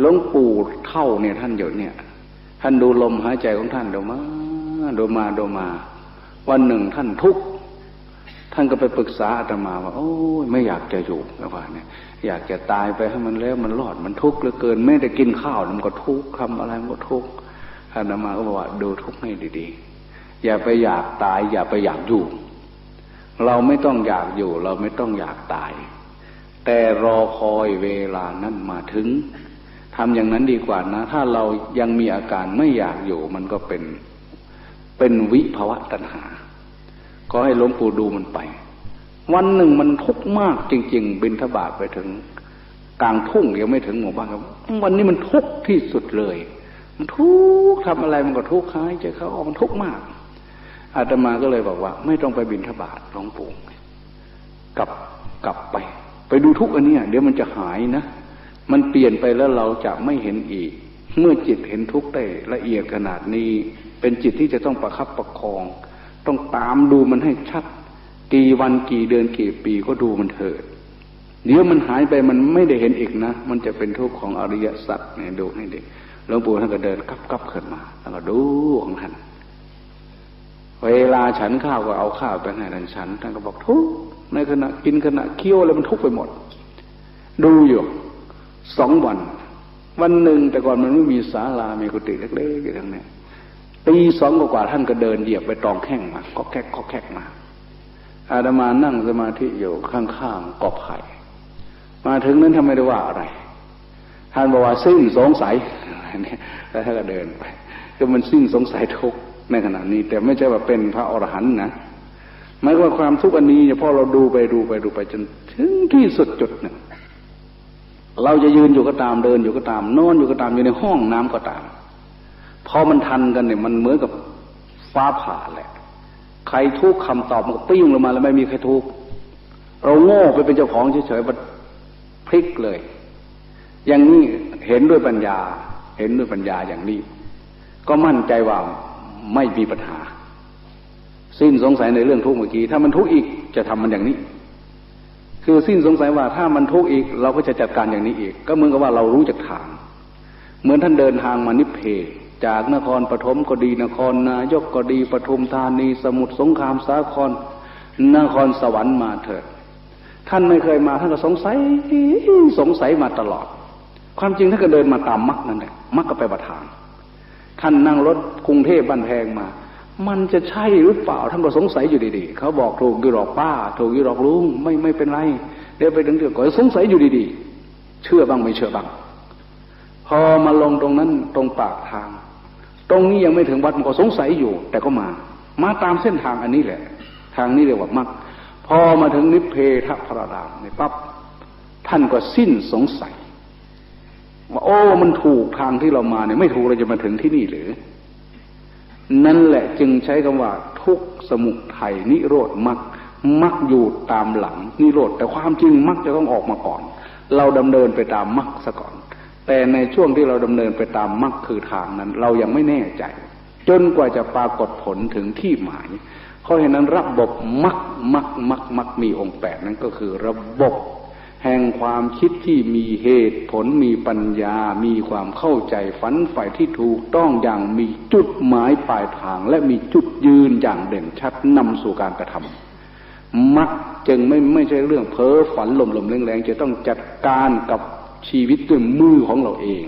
หลวงปู่เท่าเนี่ยท่านอยู่เนี่ย ท่านดูลมหายใจของท่านเดูมาดูมาดูมา วันหนึ่งท่านทุกข์ท่านก็ไปปรึกษาอาตมาว่า โอ้ยไม่อยากจะอยู่นะว่าเนี่ย อยากจะตายไปให้มันแล้วมันรอดมันทุกข์เหลือเกินไม่ได้กินข้าวมันก็ทุกข์ทำอะไรมันก็ทุกข์อาตมาก็บอกว่าดูทุกข์ให้ดีๆ อย่าไปอยากตาย อย่าไปอยากอยู่ เราไม่ต้องอยากอยู่ เราไม่ต้องอยากตาย แต่รอคอยเวลานั้นมาถึง ทำอย่างนั้นดีกว่านะ ถ้าเรายังมีอาการไม่อยากอยู่ มันก็เป็นเป็นวิภวะตัณหา ก็ให้หลวงปู่ดูมันไป วันหนึ่งมันทุกข์มากจริง ๆ บินทบาทไปถึง กลางทุ่งยังไม่ถึงหมู่บ้านครับ วันนี้มันทุกข์ที่สุดเลย มันทุกข์ทำอะไรมันก็ทุกข์หายใจเขาออกมันทุกข์มาก อาตมาก็เลยบอกว่า ไม่ต้องไปบินทบาทหลวงปู่กลับกลับไป ไปดูทุกข์อันนี้เดี๋ยวมันจะหายนะ มันเปลี่ยนไปแล้วเราจะไม่เห็นอีก เมื่อจิตเห็นทุกข์ได้ละเอียดขนาดนี้ เป็นจิตที่จะต้องประคับประคอง ต้องตามดูมันให้ชัด กี่วันกี่เดือนกี่ปีก็ดูมันเถิดเดี๋ยวมันหายไปมันไม่ได้เห็นอีกนะ มันจะเป็นทุกข์ของอริยสัจเนี่ยดูให้ดีหลวงปู่ท่านก็เดินกับกับขึ้นมาแล้วก็ดูของท่านเวลาฉันข้าวก็เอาข้าวไปให้ท่านฉันท่านก็บอกทุกในขณะกินขณะเคี้ยวอะไรมันทุกไปหมด ดูอยู่ สองวัน วันหนึ่งแต่ก่อนมันไม่มีศาลามีกุฏิเล็กๆอยู่ทั้งนี้ตีสองกว่าท่านก็เดินเหยียบไปตองแข้งมาก็แคกก็แคกมาอาดามานั่งสมาธิอยู่ข้างๆกอบไผ่มาถึงนั้นทำไม่ได้ว่าอะไรท่านบอกว่าสิ้นสงสัยนี่แล้วท่านก็เดินไปก็มันสิ้นสงสัยทุกในขณะนี้ แต่ไม่ใช่ว่าเป็นพระอรหันต์นะหมายว่าความทุกข์อันนี้พอเราดูไปดูไปดูไปจนถึงที่สุดจุดหนึ่ง เราจะยืนอยู่ก็ตามเดินอยู่ก็ตามนอนอยู่ก็ตามอยู่ในห้องน้ำก็ตามพอมันทันกันเนี่ยมันเหมือนกับฟ้าผ่าแหละ ใครทุกคำตอบมันก็ปิ้งลงมาแล้วไม่มีใครทุกเราโง่ไปเป็นเจ้าของเฉยๆมันพลิกเลย อย่างนี้เห็นด้วยปัญญา เห็นด้วยปัญญาอย่างนี้ ก็มั่นใจว่าไม่มีปัญหา สิ้นสงสัยในเรื่องทุกข์เมื่อกี้ ถ้ามันทุกข์อีกจะทำมันอย่างนี้ คือสิ้นสงสัยว่าถ้ามันทุกข์อีก เราก็จะจัดการอย่างนี้อีก ก็เหมือนกับว่าเรารู้จักทาง เหมือนท่านเดินทางมานิเพจากนครปฐมก็ดีนครนายกก็ดีปทุมธานีสมุทรสงครามสาคร นครสวรรค์มาเถิดท่านไม่เคยมาท่านก็สงสัยสงสัยมาตลอด ความจริงท่านก็เดินมาตามมักนั่นแหละมักก็ไปประทาง ท่านนั่งรถกรุงเทพบ้านแพงมา มันจะใช่หรือเปล่าท่านก็สงสัยอยู่ดีๆ เขาบอกถูกอยู่หรอกป้า ถูกอยู่หรอกลุงไม่ไม่เป็นไรเดี๋ยวไปถึงเดี๋ยวก็สงสัยอยู่ดีๆ เชื่อบ้างไม่เชื่อบ้าง พอมาลงตรงนั้นตรงปากทาง ตรงนี้ยังไม่ถึงวัดมันก็สงสัยอยู่ แต่ก็มา มาตามเส้นทางอันนี้แหละ ทางนี้เรียกว่ามักพอมาถึงนิเพทพระรามในปั๊บท่านก็สิ้นสงสัยว่าโอ้มันถูกทางที่เรามาเนี่ยไม่ถูกเราจะมาถึงที่นี่หรือ นั่นแหละจึงใช้คำว่าทุกสมุทัยนิโรธมักมักอยู่ตามหลังนิโรธแต่ความจริงมักจะต้องออกมาก่อน เราดำเนินไปตามมักซะก่อน แต่ในช่วงที่เราดำเนินไปตามมักคือทางนั้น เรายังไม่แน่ใจ จนกว่าจะปรากฏผลถึงที่หมายเพราะฉะนั้นระบบมักมักมักมักมีองค์แปดนั้นก็คือระบบ แห่งความคิดที่มีเหตุผลมีปัญญา มีความเข้าใจฝันฝ่ายที่ถูกต้องอย่างมีจุดหมายปลายทาง และมีจุดยืนอย่างเด่นชัดนำสู่การกระทำมักจึงไม่ไม่ใช่เรื่องเพ้อฝันลมลมแรงๆจะต้องจัดการกับชีวิตด้วยมือของเราเอง